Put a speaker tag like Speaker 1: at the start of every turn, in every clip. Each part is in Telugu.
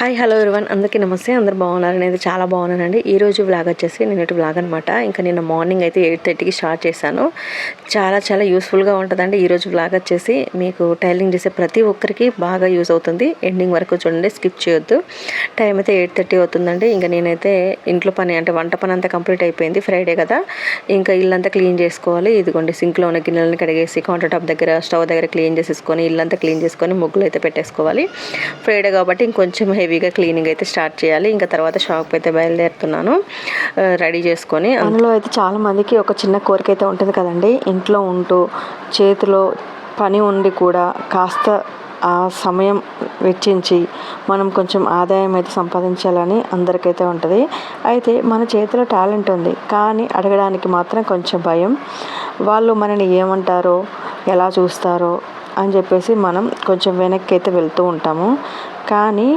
Speaker 1: హాయ్ హలో ఇరువన్ అందరికీ నమస్తే. అందరు బాగున్నారు? నేను చాలా బాగున్నానండి. ఈరోజు వ్లాగ్ వచ్చేసి నిన్నటి వ్లాగ్ అనమాట ఇంకా నిన్న మార్నింగ్ అయితే ఎయిట్ థర్టీకి స్టార్ట్ చేశాను. చాలా చాలా యూస్ఫుల్గా ఉంటుందండి ఈరోజు వ్లాగ్ వచ్చేసి. మీకు టైలింగ్ చేసే ప్రతి ఒక్కరికి బాగా యూస్ అవుతుంది. ఎండింగ్ వరకు చూడండి స్కిప్ చేయొద్దు. టైం అయితే ఎయిట్ థర్టీ అవుతుందండి. ఇంకా నేనైతే ఇంట్లో పని అంటే వంట పని అంతా కంప్లీట్ అయిపోయింది ఫ్రైడే కదా. ఇంకా ఇల్లంతా క్లీన్ చేసుకోవాలి. ఇదిగోండి సింక్లో ఉన్న గిన్నెలను కడిగేసి కౌంటర్ టాప్ దగ్గర స్టవ్ దగ్గర క్లీన్ చేసేసుకొని ఇల్లంతా క్లీన్ చేసుకొని ముగ్గులు అయితే పెట్టేసుకోవాలి. ఫ్రైడే కాబట్టి ఇంకొంచెం హెవీగా క్లీనింగ్ అయితే స్టార్ట్ చేయాలి. ఇంకా తర్వాత షాప్ అయితే బయలుదేరుతున్నాను. రెడీ చేసుకొని అందులో అయితే చాలా మందికి ఒక చిన్న కోరిక అయితే ఉంటుంది కదండి. ఇంట్లో ఉంటూ చేతిలో పని ఉండి కూడా కాస్త ఆ సమయం వెచ్చించి మనం కొంచెం ఆదాయం అయితే సంపాదించాలని అందరికైతే ఉంటుంది. అయితే మన చేతిలో టాలెంట్ ఉంది. కానీ అడగడానికి మాత్రం కొంచెం భయం. వాళ్ళు మనని ఏమంటారో ఎలా చూస్తారో అని చెప్పేసి మనం కొంచెం వెనక్కి అయితే వెళ్తూ ఉంటాము. కానీ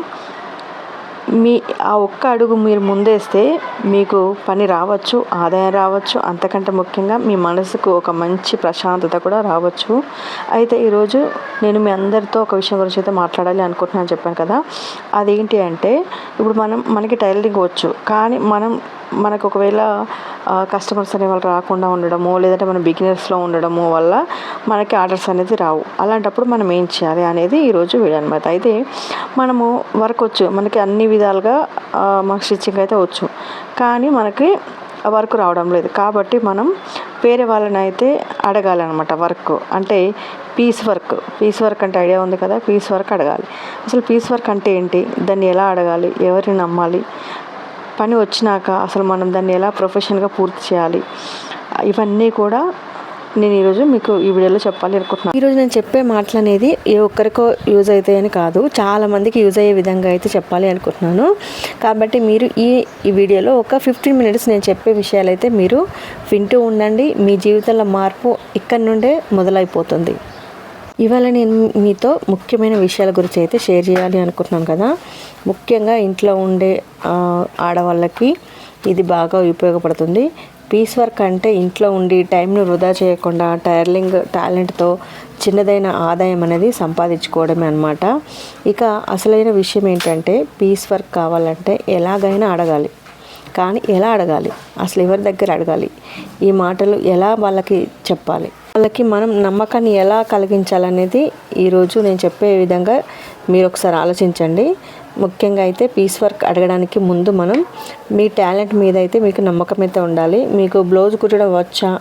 Speaker 1: మీ ఆ ఒక్క అడుగు మీరు ముందేస్తే మీకు పని రావచ్చు ఆదాయం రావచ్చు అంతకంటే ముఖ్యంగా మీ మనసుకు ఒక మంచి ప్రశాంతత కూడా రావచ్చు. అయితే ఈరోజు నేను మీ అందరితో ఒక విషయం గురించి అయితే మాట్లాడాలి అనుకుంటున్నాను చెప్పాను కదా. అదేంటి అంటే ఇప్పుడు మనం మనకి టైలరింగ్ వచ్చు కానీ మనం మనకు ఒకవేళ కస్టమర్స్ అనే వాళ్ళు రాకుండా ఉండడము లేదంటే మనం బిగినర్స్లో ఉండడము వల్ల మనకి ఆర్డర్స్ అనేది రావు. అలాంటప్పుడు మనం ఏం చేయాలి అనేది ఈరోజు వీడియో అనమాట అయితే మనము వర్క్ వచ్చు. మనకి అన్ని విధాలుగా మనకు స్టిచ్చింగ్ అయితే వచ్చు. కానీ మనకి వర్క్ రావడం లేదు. కాబట్టి మనం వేరే వాళ్ళని అయితే అడగాలన్నమాట వర్క్ అంటే పీస్ వర్క్ పీస్ వర్క్ అంటే ఐడియా ఉంది కదా పీస్ వర్క్ అడగాలి. అసలు పీస్ వర్క్ అంటే ఏంటి? దాన్ని ఎలా అడగాలి? ఎవరిని నమ్మాలి? పని వచ్చినాక అసలు మనం దాన్ని ఎలా ప్రొఫెషన్గా పూర్తి చేయాలి ఇవన్నీ కూడా నేను ఈరోజు మీకు ఈ వీడియోలో చెప్పాలి అనుకుంటున్నాను. ఈరోజు నేను చెప్పే మాటలు అనేది ఏ ఒక్కరికో యూజ్ అవుతాయని కాదు చాలా మందికి యూజ్ అయ్యే విధంగా అయితే చెప్పాలి అనుకుంటున్నాను. కాబట్టి మీరు ఈ ఈ వీడియోలో ఒక ఫిఫ్టీన్ మినిట్స్ నేను చెప్పే విషయాలు అయితే మీరు వింటూ ఉండండి. మీ జీవితంలో మార్పు ఇక్కడి నుండే మొదలైపోతుంది. ఇవాళ నేను మీతో ముఖ్యమైన విషయాల గురించి అయితే షేర్ చేయాలి అనుకుంటున్నాను కదా. ముఖ్యంగా ఇంట్లో ఉండే ఆడవాళ్ళకి ఇది బాగా ఉపయోగపడుతుంది. పీస్ వర్క్ అంటే ఇంట్లో ఉండి టైంను వృధా చేయకుండా టైర్లింగ్ టాలెంట్తో చిన్నదైన ఆదాయం అనేది సంపాదించుకోవడమే అనమాట ఇక అసలైన విషయం ఏంటంటే పీస్ వర్క్ కావాలంటే ఎలాగైనా అడగాలి. కానీ ఎలా అడగాలి? అసలు ఎవరి దగ్గర అడగాలి? ఈ మాటలు ఎలా వాళ్ళకి చెప్పాలి? వాళ్ళకి మనం నమ్మకాన్ని ఎలా కలిగించాలనేది ఈరోజు నేను చెప్పే విధంగా మీరు ఒకసారి ఆలోచించండి. ముఖ్యంగా అయితే పీస్ వర్క్ అడగడానికి ముందు మనం మీ టాలెంట్ మీద అయితే మీకు నమ్మకం అయితే ఉండాలి. మీకు బ్లౌజ్ కుట్టడం వచ్చా?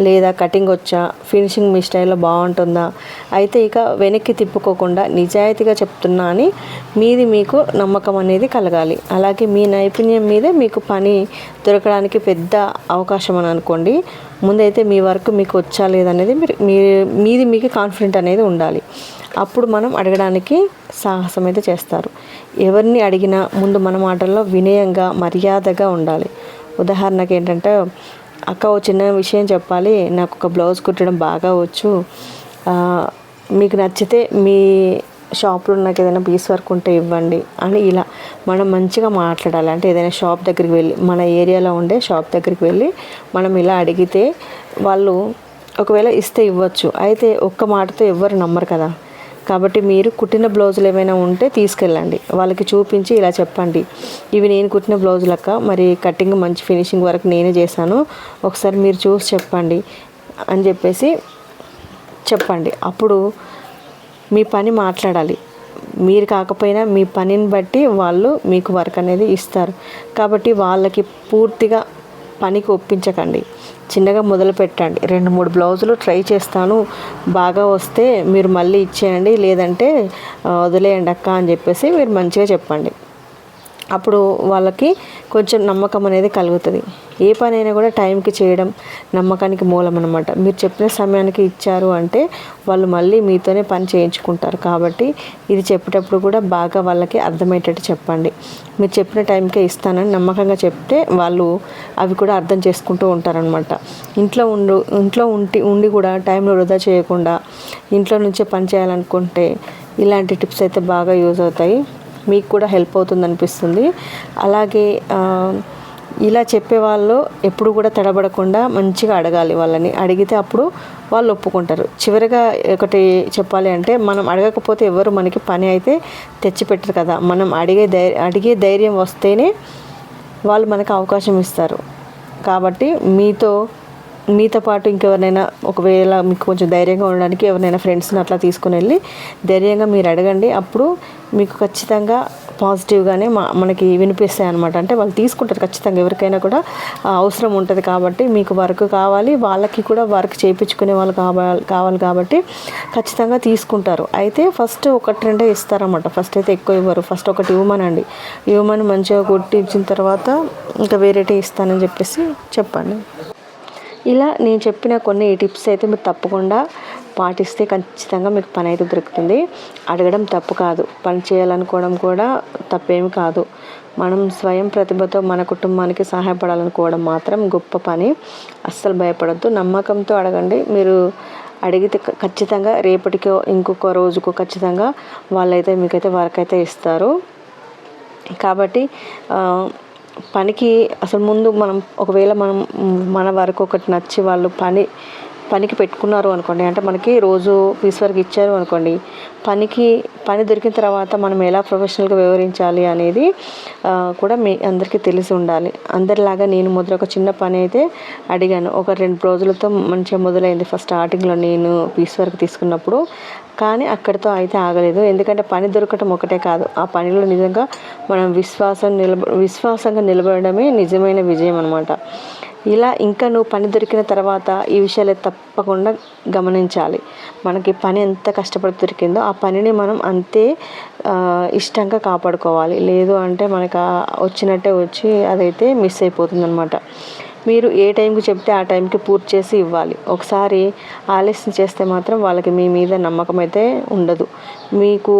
Speaker 1: లేదా కటింగ్ వచ్చా ఫినిషింగ్ మీ స్టైల్లో బాగుంటుందా? అయితే ఇక వెనక్కి తిప్పుకోకుండా నిజాయితీగా చెప్తున్నా అని మీది మీకు నమ్మకం అనేది కలగాలి. అలాగే మీ నైపుణ్యం మీదే మీకు పని దొరకడానికి పెద్ద అవకాశం అని అనుకోండి. ముందైతే మీ వర్క్ మీకు వచ్చా లేదనేది మీరు మీ మీది మీకు కాన్ఫిడెంట్ అనేది ఉండాలి. అప్పుడు మనం అడగడానికి సాహసం అయితే చేస్తారు. ఎవరిని అడిగినా ముందు మన మాటల్లో వినయంగా మర్యాదగా ఉండాలి. ఉదాహరణకి ఏంటంటే అక్క ఓ చిన్న విషయం చెప్పాలి. నాకు ఒక బ్లౌజ్ కుట్టడం బాగా వచ్చు. మీకు నచ్చితే మీ షాప్లో నాకు ఏదైనా పీస్ వర్క్ ఉంటే ఇవ్వండి అని ఇలా మనం మంచిగా మాట్లాడాలి. అంటే ఏదైనా షాప్ దగ్గరికి వెళ్ళి మన ఏరియాలో ఉండే షాప్ దగ్గరికి వెళ్ళి మనం ఇలా అడిగితే వాళ్ళు ఒకవేళ ఇస్తే ఇవ్వచ్చు. అయితే ఒక్క మాటతో ఎవ్వరు నమ్మరు కదా. కాబట్టి మీరు కుట్టిన బ్లౌజులు ఏమైనా ఉంటే తీసుకెళ్ళండి. వాళ్ళకి చూపించి ఇలా చెప్పండి. ఇవి నేను కుట్టిన బ్లౌజులక్క మరి కటింగ్ మంచి ఫినిషింగ్ వరకు నేనే చేశాను. ఒకసారి మీరు చూసి చెప్పండి అని చెప్పేసి చెప్పండి. అప్పుడు మీ పని మాట్లాడాలి. మీరు కాకపోయినా మీ పనిని బట్టి వాళ్ళు మీకు వర్క్ అనేది ఇస్తారు. కాబట్టి వాళ్ళకి పూర్తిగా పనికి ఒప్పించకండి. చిన్నగా మొదలు పెట్టండి. రెండు మూడు బ్లౌజులు ట్రై చేస్తాను. బాగా వస్తే మీరు మళ్ళీ ఇచ్చేయండి. లేదంటే వదిలేయండి అక్క అని చెప్పేసి మీరు మంచిగా చెప్పండి. అప్పుడు వాళ్ళకి కొంచెం నమ్మకం అనేది కలుగుతుంది. ఏ పనైనా కూడా టైంకి చేయడం నమ్మకానికి మూలం అనమాట మీరు చెప్పిన సమయానికి ఇచ్చారు అంటే వాళ్ళు మళ్ళీ మీతోనే పని చేయించుకుంటారు. కాబట్టి ఇది చెప్పేటప్పుడు కూడా బాగా వాళ్ళకి అర్థమయ్యేటట్టు చెప్పండి. మీరు చెప్పిన టైంకే ఇస్తానని నమ్మకంగా చెప్తే వాళ్ళు అవి కూడా అర్థం చేసుకుంటూ ఉంటారనమాట ఇంట్లో ఉండు ఇంట్లో ఉండి ఉండి కూడా టైంలో వృధా చేయకుండా ఇంట్లో నుంచే పని చేయాలనుకుంటే ఇలాంటి టిప్స్ అయితే బాగా యూజ్ అవుతాయి. మీకు కూడా హెల్ప్ అవుతుంది అనిపిస్తుంది. అలాగే ఇలా చెప్పేవాళ్ళు ఎప్పుడు కూడా తడబడకుండా మంచిగా అడగాలి వాళ్ళని. అడిగితే అప్పుడు వాళ్ళు ఒప్పుకుంటారు. చివరిగా ఒకటి చెప్పాలి అంటే మనం అడగకపోతే ఎవరు మనకి పని అయితే తెచ్చిపెట్టరు కదా. మనం అడిగే ధైర్యం అడిగే ధైర్యం వస్తేనే వాళ్ళు మనకు అవకాశం ఇస్తారు. కాబట్టి మీతో మీతో పాటు ఇంకెవరినైనా ఒకవేళ మీకు కొంచెం ధైర్యంగా ఉండడానికి ఎవరినైనా ఫ్రెండ్స్ని అట్లా తీసుకుని వెళ్ళి ధైర్యంగా మీరు అడగండి. అప్పుడు మీకు ఖచ్చితంగా పాజిటివ్గానే మా మనకి వినిపిస్తాయి అనమాట అంటే వాళ్ళు తీసుకుంటారు ఖచ్చితంగా. ఎవరికైనా కూడా అవసరం ఉంటుంది కాబట్టి మీకు వర్క్ కావాలి. వాళ్ళకి కూడా వర్క్ చేయించుకునే వాళ్ళు కావాలి కావాలి కాబట్టి ఖచ్చితంగా తీసుకుంటారు. అయితే ఫస్ట్ ఒకటి రెండే ఇస్తారన్నమాట. ఫస్ట్ అయితే ఎక్కువ ఇవ్వరు. ఫస్ట్ ఒకటి ఇవ్వమనండి ఇవ్వమని మంచిగా కొట్టించిన తర్వాత ఇంకా వేరేటి ఇస్తానని చెప్పేసి చెప్పండి. ఇలా నేను చెప్పిన కొన్ని టిప్స్ అయితే మీరు తప్పకుండా పాటిస్తే ఖచ్చితంగా మీకు పని అయితే దొరుకుతుంది. అడగడం తప్పు కాదు. పని చేయాలనుకోవడం కూడా తప్పేమి కాదు. మనం స్వయం ప్రతిభతో మన కుటుంబానికి సహాయపడాలనుకోవడం మాత్రం గొప్ప పని. అస్సలు భయపడద్దు. నమ్మకంతో అడగండి. మీరు అడిగితే ఖచ్చితంగా రేపటికో ఇంకొక రోజుకో ఖచ్చితంగా వాళ్ళైతే మీకైతే వర్క్ అయితే ఇస్తారు. కాబట్టి పనికి అసలు ముందు మనం ఒకవేళ మనం మన వరకు ఒకటి నచ్చి వాళ్ళు పని పనికి పెట్టుకున్నారు అనుకోండి అంటే మనకి రోజు ఫీస్ వర్క్ ఇచ్చారు అనుకోండి పనికి పని దొరికిన తర్వాత మనం ఎలా ప్రొఫెషనల్గా వివరించాలి అనేది కూడా మీ అందరికీ తెలిసి ఉండాలి. అందరిలాగా నేను మొదలు ఒక చిన్న పని అయితే అడిగాను. ఒక రెండు రోజులతో మంచిగా మొదలైంది. ఫస్ట్ స్టార్టింగ్లో నేను పీస్ వర్క్ తీసుకున్నప్పుడు కానీ అక్కడితో అయితే ఆగలేదు. ఎందుకంటే పని దొరకటం ఒకటే కాదు. ఆ పనిలో నిజంగా మనం విశ్వాసం నిలబ విశ్వాసంగా నిలబడమే నిజమైన విజయం అనమాట ఇలా ఇంకా నువ్వు పని దొరికిన తర్వాత ఈ విషయాలు తప్పకుండా గమనించాలి. మనకి పని ఎంత కష్టపడి దొరికిందో ఆ పనిని మనం అంతే ఇష్టంగా కాపాడుకోవాలి. లేదు అంటే మనకు వచ్చినట్టే వచ్చి అదైతే మిస్ అయిపోతుంది అనమాట మీరు ఏ టైంకి చెప్తే ఆ టైంకి పూర్తి చేసి ఇవ్వాలి. ఒకసారి ఆలస్యం చేస్తే మాత్రం వాళ్ళకి మీ మీద నమ్మకం అయితే ఉండదు. మీకు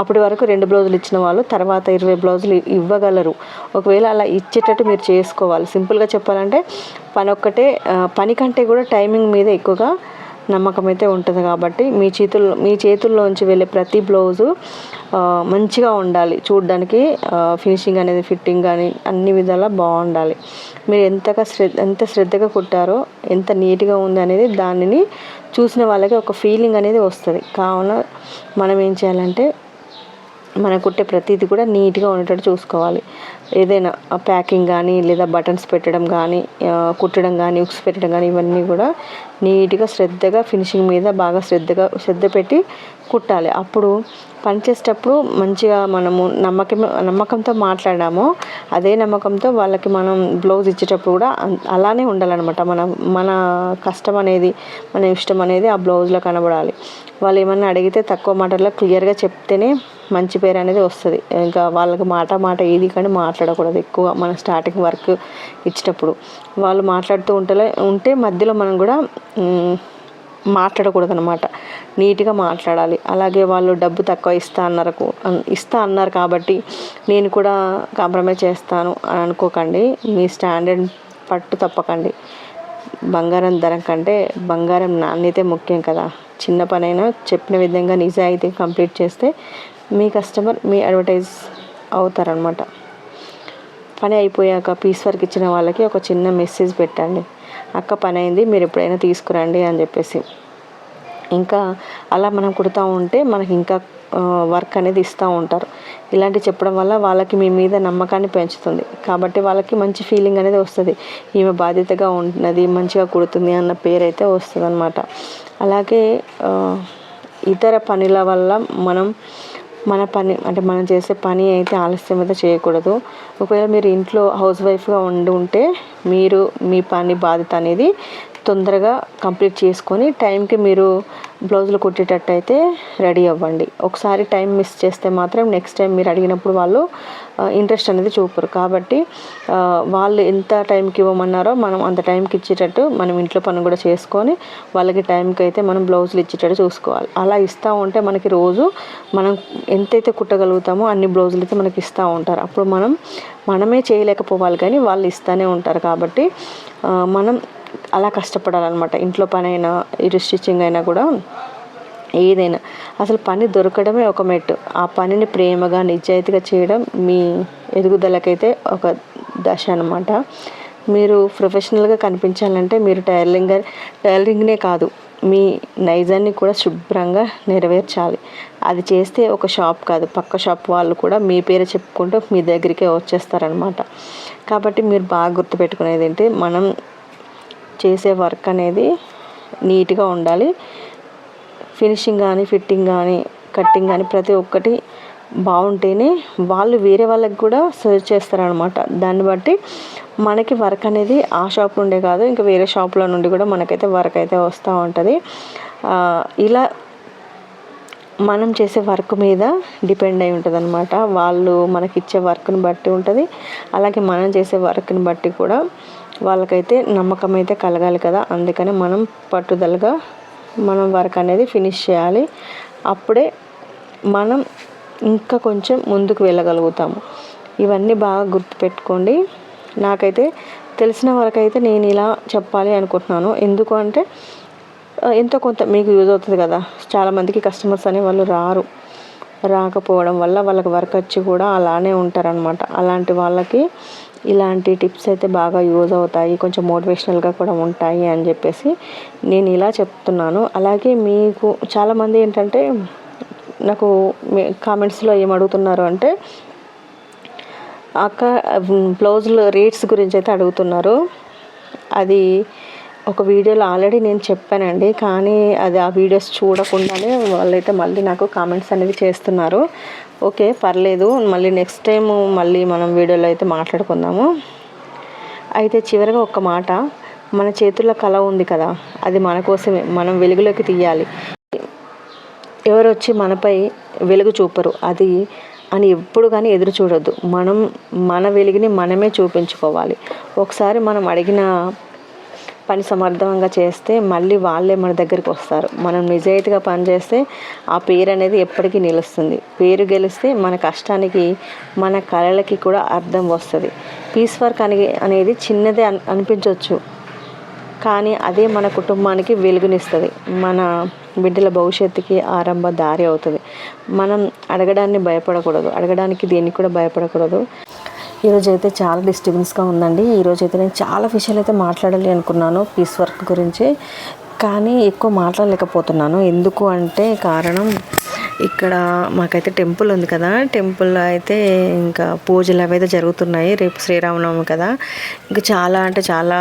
Speaker 1: అప్పటి వరకు రెండు బ్లౌజులు ఇచ్చిన వాళ్ళు తర్వాత ఇరవై బ్లౌజులు ఇవ్వగలరు. ఒకవేళ అలా ఇచ్చేటట్టు మీరు చేసుకోవాలి. సింపుల్గా చెప్పాలంటే పని ఒక్కటే పని కంటే కూడా టైమింగ్ మీద ఎక్కువగా నమ్మకం అయితే ఉంటుంది కాబట్టి మీ చేతుల్లో మీ చేతుల్లోంచి వెళ్ళే ప్రతి బ్లౌజు మంచిగా ఉండాలి. చూడడానికి ఫినిషింగ్ అనేది ఫిట్టింగ్ కానీ అన్ని విధాలా బాగుండాలి. మీరు ఎంతగా శ్రద్ధ ఎంత శ్రద్ధగా కుట్టారో ఎంత నీట్గా ఉంది అనేది దానిని చూసిన వాళ్ళకి ఒక ఫీలింగ్ అనేది వస్తుంది. కావున మనం ఏం చేయాలంటే మనం కుట్టే ప్రతిదీ కూడా నీట్గా ఉండేటట్టు చూసుకోవాలి. ఏదైనా ప్యాకింగ్ కానీ లేదా బటన్స్ పెట్టడం కానీ కుట్టడం కానీ ఉక్స్ పెట్టడం కానీ ఇవన్నీ కూడా నీట్గా శ్రద్ధగా ఫినిషింగ్ మీద బాగా శ్రద్ధగా శ్రద్ధ పెట్టి కుట్టాలి. అప్పుడు పనిచేసేటప్పుడు మంచిగా మనము నమ్మకం నమ్మకంతో మాట్లాడాము అదే నమ్మకంతో వాళ్ళకి మనం బ్లౌజ్ ఇచ్చేటప్పుడు కూడా అలానే ఉండాలన్నమాట. మన మన కష్టం అనేది మన ఇష్టం అనేది ఆ బ్లౌజ్లో కనబడాలి. వాళ్ళు ఏమన్నా అడిగితే తక్కువ మాటల్లో క్లియర్గా చెప్తేనే మంచి పేరు అనేది వస్తుంది. ఇంకా వాళ్ళకి మాట మాట ఏది కానీ మాట్లాడకూడదు ఎక్కువ మన స్టార్టింగ్ వర్క్ ఇచ్చినప్పుడు వాళ్ళు మాట్లాడుతూ ఉంటే ఉంటే మధ్యలో మనం కూడా మాట్లాడకూడదు అనమాట నీట్గా మాట్లాడాలి. అలాగే వాళ్ళు డబ్బు తక్కువ ఇస్తా అన్నారు ఇస్తా అన్నారు కాబట్టి నేను కూడా కాంప్రమైజ్ చేస్తాను అని అనుకోకండి. మీ స్టాండర్డ్ పట్టు తప్పకండి. బంగారం ధర కంటే బంగారం నాణ్యతే ముఖ్యం కదా. చిన్న పనైనా చెప్పిన విధంగా నిజాయితీ కంప్లీట్ చేస్తే మీ కస్టమర్ మీ అడ్వర్టైజ్ అవుతారనమాట పని అయిపోయాక పీస్ వర్క్ ఇచ్చిన వాళ్ళకి ఒక చిన్న మెసేజ్ పెట్టండి. అక్క పని అయింది మీరు ఎప్పుడైనా తీసుకురండి అని చెప్పేసి. ఇంకా అలా మనం కుడతా ఉంటే మనకి ఇంకా వర్క్ అనేది ఇస్తూ ఉంటారు. ఇలాంటి చెప్పడం వల్ల వాళ్ళకి మీ మీద నమ్మకాన్ని పెంచుతుంది. కాబట్టి వాళ్ళకి మంచి ఫీలింగ్ అనేది వస్తుంది. ఈమె బాధ్యతగా ఉంటున్నది మంచిగా కుడుతుంది అన్న పేరు అయితే వస్తుంది అనమాట అలాగే ఇతర పనుల వల్ల మనం మన పని అంటే మనం చేసే పని అయితే ఆలస్యం అయితే చేయకూడదు. ఒకవేళ మీరు ఇంట్లో హౌస్ వైఫ్గా ఉండి ఉంటే మీరు మీ పని బాధ్యత అనేది తొందరగా కంప్లీట్ చేసుకొని టైంకి మీరు బ్లౌజులు కుట్టేటట్టయితే రెడీ అవ్వండి. ఒకసారి టైం మిస్ చేస్తే మాత్రం నెక్స్ట్ టైం మీరు అడిగినప్పుడు వాళ్ళు ఇంట్రెస్ట్ అనేది చూపరు. కాబట్టి వాళ్ళు ఎంత టైంకి ఇవ్వమన్నారో మనం అంత టైంకి ఇచ్చేటట్టు మనం ఇంట్లో పని కూడా చేసుకొని వాళ్ళకి టైంకి అయితే మనం బ్లౌజులు ఇచ్చేటట్టు చూసుకోవాలి. అలా ఇస్తూ ఉంటే మనకి రోజు మనం ఎంతైతే కుట్టగలుగుతామో అన్ని బ్లౌజులు అయితే మనకి ఇస్తూ ఉంటారు. అప్పుడు మనం మనమే చేయలేకపోవాలి కానీ వాళ్ళు ఇస్తూనే ఉంటారు. కాబట్టి మనం అలా కష్టపడాలన్నమాట. ఇంట్లో పని అయినా ఇటు స్టిచ్చింగ్ అయినా కూడా ఏదైనా. అసలు పని దొరకడమే ఒక మెట్టు. ఆ పనిని ప్రేమగా నిజాయితీగా చేయడం మీ ఎదుగుదలకైతే ఒక దశ అనమాట మీరు ప్రొఫెషనల్గా కనిపించాలంటే మీరు టైలరింగ్ టైలరింగ్నే కాదు. మీ నైజాన్ని కూడా శుభ్రంగా నెరవేర్చాలి. అది చేస్తే ఒక షాప్ కాదు. పక్క షాప్ వాళ్ళు కూడా మీ పేరు చెప్పుకుంటూ మీ దగ్గరికే వచ్చేస్తారనమాట కాబట్టి మీరు బాగా గుర్తుపెట్టుకునేది ఏంటి? మనం చేసే వర్క్ అనేది నీట్గా ఉండాలి. ఫినిషింగ్ కానీ ఫిట్టింగ్ కానీ కట్టింగ్ కానీ ప్రతి ఒక్కటి బాగుంటేనే వాళ్ళు వేరే వాళ్ళకి కూడా సర్చ్ చేస్తారనమాట దాన్ని బట్టి మనకి వర్క్ అనేది ఆ షాప్ నుండే కాదు ఇంకా వేరే షాప్లో నుండి కూడా మనకైతే వర్క్ అయితే వస్తూ ఉంటుంది. ఇలా మనం చేసే వర్క్ మీద డిపెండ్ అయి ఉంటుంది అనమాట వాళ్ళు మనకి ఇచ్చే వర్క్ని బట్టి ఉంటుంది. అలాగే మనం చేసే వర్క్ని బట్టి కూడా వాళ్ళకైతే నమ్మకం అయితే కలగాలి కదా. అందుకని మనం పట్టుదలగా మనం వర్క్ అనేది ఫినిష్ చేయాలి. అప్పుడే మనం ఇంకా కొంచెం ముందుకు వెళ్ళగలుగుతాము. ఇవన్నీ బాగా గుర్తుపెట్టుకోండి నాకైతే తెలిసిన వరకు అయితే నేను ఇలా చెప్పాలి అనుకుంటున్నాను. ఎందుకు అంటే ఎంతో కొంత మీకు యూజ్ అవుతుంది కదా. చాలామందికి కస్టమర్స్ అనే వాళ్ళు రారు. రాకపోవడం వల్ల వాళ్ళకి వర్క్ వచ్చి కూడా అలానే ఉంటారనమాట అలాంటి వాళ్ళకి ఇలాంటి టిప్స్ అయితే బాగా యూజ్ అవుతాయి. కొంచెం మోటివేషనల్గా కూడా ఉంటాయి అని చెప్పేసి నేను ఇలా చెప్తున్నాను. అలాగే మీకు చాలామంది ఏంటంటే నాకు కామెంట్స్లో ఏం అడుగుతున్నారు అంటే అక్క బ్లౌజులు రేట్స్ గురించి అయితే అడుగుతున్నారు. అది ఒక వీడియోలో ఆల్రెడీ నేను చెప్పానండి. కానీ అది ఆ వీడియోస్ చూడకుండానే వాళ్ళైతే మళ్ళీ నాకు కామెంట్స్ అనేవి చేస్తున్నారు. ఓకే పర్లేదు. మళ్ళీ నెక్స్ట్ టైం మళ్ళీ మనం వీడియోలో అయితే మాట్లాడుకుందాము. అయితే చివరిగా ఒక్క మాట. మన చేతుల్లో కళ ఉంది కదా అది మన కోసమే. మనం వెలుగులోకి తీయాలి. ఎవరు వచ్చి మనపై వెలుగు చూపరు. అది అని ఎప్పుడు కానీ ఎదురు చూడొద్దు. మనం మన వెలుగుని మనమే చూపించుకోవాలి. ఒకసారి మనం అడిగిన పని సమర్థవంగా చేస్తే మళ్ళీ వాళ్ళే మన దగ్గరికి వస్తారు. మనం నిజాయితీగా పనిచేస్తే ఆ పేరు అనేది ఎప్పటికీ నిలుస్తుంది. పేరు గెలిస్తే మన కష్టానికి మన కళలకి కూడా అర్థం వస్తుంది. పీస్ వర్క్ అనే అనేది చిన్నదే అనిపించవచ్చు కానీ అదే మన కుటుంబానికి వెలుగునిస్తుంది. మన బిడ్డల భవిష్యత్తుకి ఆరంభ దారి అవుతుంది. మనం అడగడాన్ని భయపడకూడదు. అడగడానికి దేనికి కూడా భయపడకూడదు. ఈరోజు అయితే చాలా డిస్టర్బెన్స్గా ఉందండి. ఈరోజు అయితే నేను చాలా విషయాలు అయితే మాట్లాడాలి అనుకున్నాను పీస్ వర్క్ గురించి. కానీ ఎక్కువ మాట్లాడలేకపోతున్నాను. ఎందుకు అంటే కారణం ఇక్కడ మాకైతే టెంపుల్ ఉంది కదా. టెంపుల్లో అయితే ఇంకా పూజలు అవైతే జరుగుతున్నాయి. రేపు శ్రీరామనవమి కదా. ఇంకా చాలా అంటే చాలా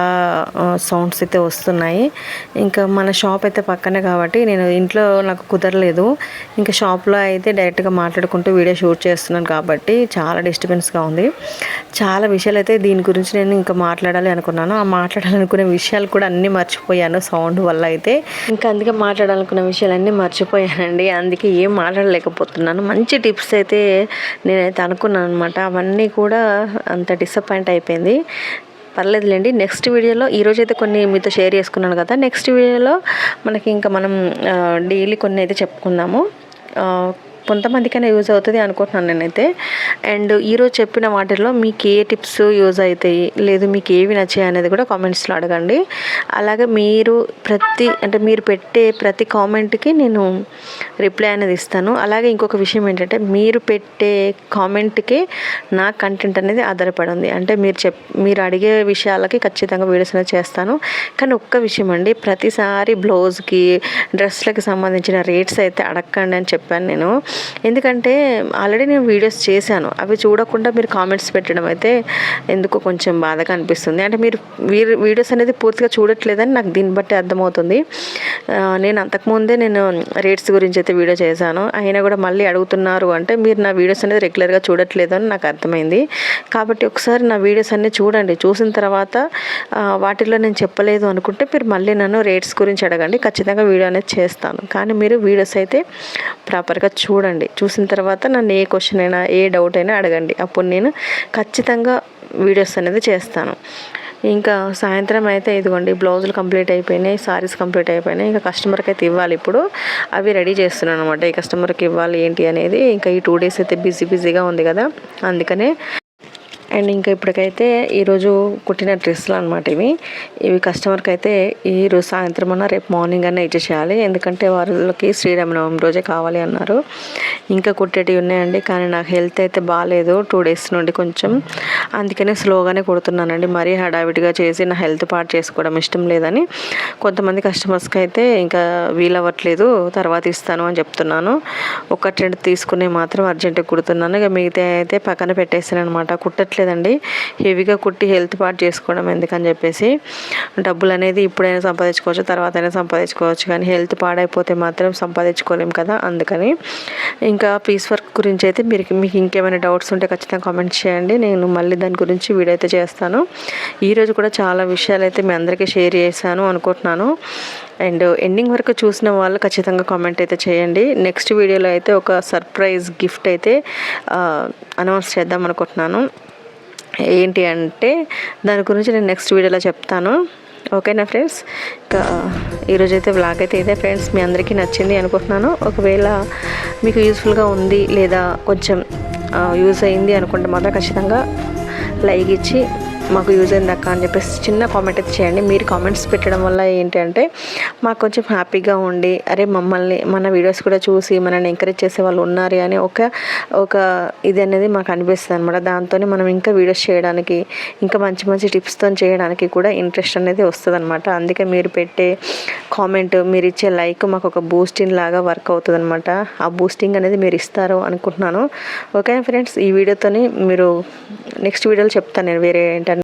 Speaker 1: సౌండ్స్ అయితే వస్తున్నాయి. ఇంకా మన షాప్ అయితే పక్కనే కాబట్టి నేను ఇంట్లో నాకు కుదరలేదు. ఇంకా షాప్లో అయితే డైరెక్ట్గా మాట్లాడుకుంటూ వీడియో షూట్ చేస్తున్నాను కాబట్టి చాలా డిస్టర్బెన్స్గా ఉంది. చాలా విషయాలు అయితే దీని గురించి నేను ఇంకా మాట్లాడాలి అనుకున్నాను. ఆ మాట్లాడాలనుకునే విషయాలు కూడా అన్నీ మర్చిపోయాను సౌండ్ వల్ల అయితే. ఇంకా అందుకే మాట్లాడాలనుకున్న విషయాలన్నీ మర్చిపోయానండి. అందుకే ఏం మాట్లాడలేకపోతున్నాను. మంచి టిప్స్ అయితే నేనైతే అనుకున్నాను అనమాట అవన్నీ కూడా అంత డిసప్పాయింట్ అయిపోయింది. పర్లేదులేండి. నెక్స్ట్ వీడియోలో ఈరోజు అయితే కొన్ని మీతో షేర్ చేసుకున్నాను కదా. నెక్స్ట్ వీడియోలో మనకి ఇంకా మనం డైలీ కొన్ని అయితే చెప్పుకుందాము. కొంతమందికైనా యూజ్ అవుతుంది అనుకుంటున్నాను నేనైతే. అండ్ ఈరోజు చెప్పిన వాటిల్లో మీకు ఏ టిప్స్ యూజ్ అవుతాయి? లేదు మీకు ఏవి నచ్చాయి అనేది కూడా కామెంట్స్లో అడగండి. అలాగే మీరు ప్రతి అంటే మీరు పెట్టే ప్రతి కామెంట్కి నేను రిప్లై అనేది ఇస్తాను. అలాగే ఇంకొక విషయం ఏంటంటే మీరు పెట్టే కామెంట్కి నా కంటెంట్ అనేది ఆధారపడి ఉంది. అంటే మీరు చెప్ మీరు అడిగే విషయాలకి ఖచ్చితంగా వీడియోస్ అనేది చేస్తాను. కానీ ఒక్క విషయం అండి ప్రతిసారి బ్లౌజ్కి డ్రెస్లకి సంబంధించిన రేట్స్ అయితే అడగండి అని చెప్పాను నేను. ఎందుకంటే ఆల్రెడీ నేను వీడియోస్ చేశాను. అవి చూడకుండా మీరు కామెంట్స్ పెట్టడం అయితే ఎందుకో కొంచెం బాధగా అనిపిస్తుంది. అంటే మీరు వీడియోస్ అనేది పూర్తిగా చూడట్లేదని నాకు దీన్ని బట్టి అర్థమవుతుంది. నేను అంతకుముందే నేను రేట్స్ గురించి అయితే వీడియో చేశాను. అయినా కూడా మళ్ళీ అడుగుతున్నారు అంటే మీరు నా వీడియోస్ అనేది రెగ్యులర్గా చూడట్లేదు అని నాకు అర్థమైంది. కాబట్టి ఒకసారి నా వీడియోస్ అన్నీ చూడండి. చూసిన తర్వాత వాటిలో నేను చెప్పలేదు అనుకుంటే మీరు మళ్ళీ నన్ను రేట్స్ గురించి అడగండి. ఖచ్చితంగా వీడియో అనేది చేస్తాను. కానీ మీరు వీడియోస్ అయితే ప్రాపర్గా చూడండి. చూడండి. చూసిన తర్వాత నన్ను ఏ క్వశ్చన్ అయినా ఏ డౌట్ అయినా అడగండి. అప్పుడు నేను ఖచ్చితంగా వీడియోస్ అనేది చేస్తాను. ఇంకా సాయంత్రం అయితే ఇదిగోండి బ్లౌజులు కంప్లీట్ అయిపోయినాయి సారీస్ కంప్లీట్ అయిపోయినాయి. ఇంకా కస్టమర్కి అయితే ఇవ్వాలి ఇప్పుడు. అవి రెడీ చేస్తున్నాను అనమాట ఈ కస్టమర్కి ఇవ్వాలి ఏంటి అనేది. ఇంకా ఈ టూ డేస్ అయితే బిజీ బిజీగా ఉంది కదా. అందుకనే అండ్ ఇంకా ఇప్పటికైతే ఈరోజు కుట్టిన డ్రెస్సులు అనమాట ఇవి. ఇవి కస్టమర్కి అయితే ఈరోజు సాయంత్రం అన్న రేపు మార్నింగ్ అన్న ఇచ్చేసేయాలి ఎందుకంటే వాళ్ళకి శ్రీరామనవమి రోజే కావాలి అన్నారు. ఇంకా కుట్టేటివి ఉన్నాయండి కానీ నాకు హెల్త్ అయితే బాగాలేదు టూ డేస్ నుండి కొంచెం. అందుకనే స్లోగానే కుడుతున్నానండి. మరీ హడావిడిగా చేసి నా హెల్త్ పాటు చేసుకోవడం ఇష్టం లేదని కొంతమంది కస్టమర్స్కి అయితే ఇంకా వీలవ్వట్లేదు తర్వాత ఇస్తాను అని చెప్తున్నాను. ఒకటి రెండు తీసుకునే మాత్రం అర్జెంటుగా కుడుతున్నాను. ఇక మిగతా అయితే పక్కన పెట్టేసాను అనమాట కుట్టట్లేదు కుట్టట్లేదండి హెవీగా కుట్టి హెల్త్ పాటు చేసుకోవడం ఎందుకని చెప్పేసి డబ్బులు అనేది ఇప్పుడైనా సంపాదించుకోవచ్చు తర్వాత అయినా సంపాదించుకోవచ్చు. కానీ హెల్త్ పాడైపోతే మాత్రం సంపాదించుకోలేం కదా అందుకని. ఇంకా పీస్ వర్క్ గురించి అయితే మీరు మీకు ఇంకేమైనా డౌట్స్ ఉంటే ఖచ్చితంగా కామెంట్ చేయండి. నేను మళ్ళీ దాని గురించి వీడియో అయితే చేస్తాను. ఈరోజు కూడా చాలా విషయాలు అయితే మీ అందరికీ షేర్ చేశాను అనుకుంటున్నాను. అండ్ ఎండింగ్ వరకు చూసిన వాళ్ళు ఖచ్చితంగా కామెంట్ అయితే చేయండి. నెక్స్ట్ వీడియోలో అయితే ఒక సర్ప్రైజ్ గిఫ్ట్ అయితే అనౌన్స్ చేద్దాం అనుకుంటున్నాను. ఏంటి అంటే దాని గురించి నేను నెక్స్ట్ వీడియోలో చెప్తాను. ఓకేనా ఫ్రెండ్స్ ఇంకా ఈరోజు అయితే బ్లాగ్ అయితే ఇదే ఫ్రెండ్స్ మీ అందరికీ నచ్చింది అనుకుంటున్నాను. ఒకవేళ మీకు యూస్ఫుల్గా ఉంది లేదా కొంచెం యూజ్ అయింది అనుకుంటే మాత్రం ఖచ్చితంగా లైక్ ఇచ్చి మాకు యూజ్ అయింది అక్క అని చెప్పేసి చిన్న కామెంట్ అయితే చేయండి. మీరు కామెంట్స్ పెట్టడం వల్ల ఏంటంటే మాకు కొంచెం హ్యాపీగా ఉండి అరే మమ్మల్ని మన వీడియోస్ కూడా చూసి మనల్ని ఎంకరేజ్ చేసే వాళ్ళు ఉన్నారు అని ఒక ఒక ఇది అనేది మాకు అనిపిస్తుంది అనమాట దాంతో మనం ఇంకా వీడియోస్ చేయడానికి ఇంకా మంచి మంచి టిప్స్తో చేయడానికి కూడా ఇంట్రెస్ట్ అనేది వస్తుంది అనమాట అందుకే మీరు పెట్టే కామెంట్ మీరు ఇచ్చే లైక్ మాకు ఒక బూస్టింగ్ లాగా వర్క్ అవుతుంది అనమాట ఆ బూస్టింగ్ అనేది మీరు ఇస్తారు అనుకుంటున్నాను. ఓకే ఫ్రెండ్స్ ఈ వీడియోతోని మీరు నెక్స్ట్ వీడియోలో చెప్తాను నేను వేరే ఏంటంటే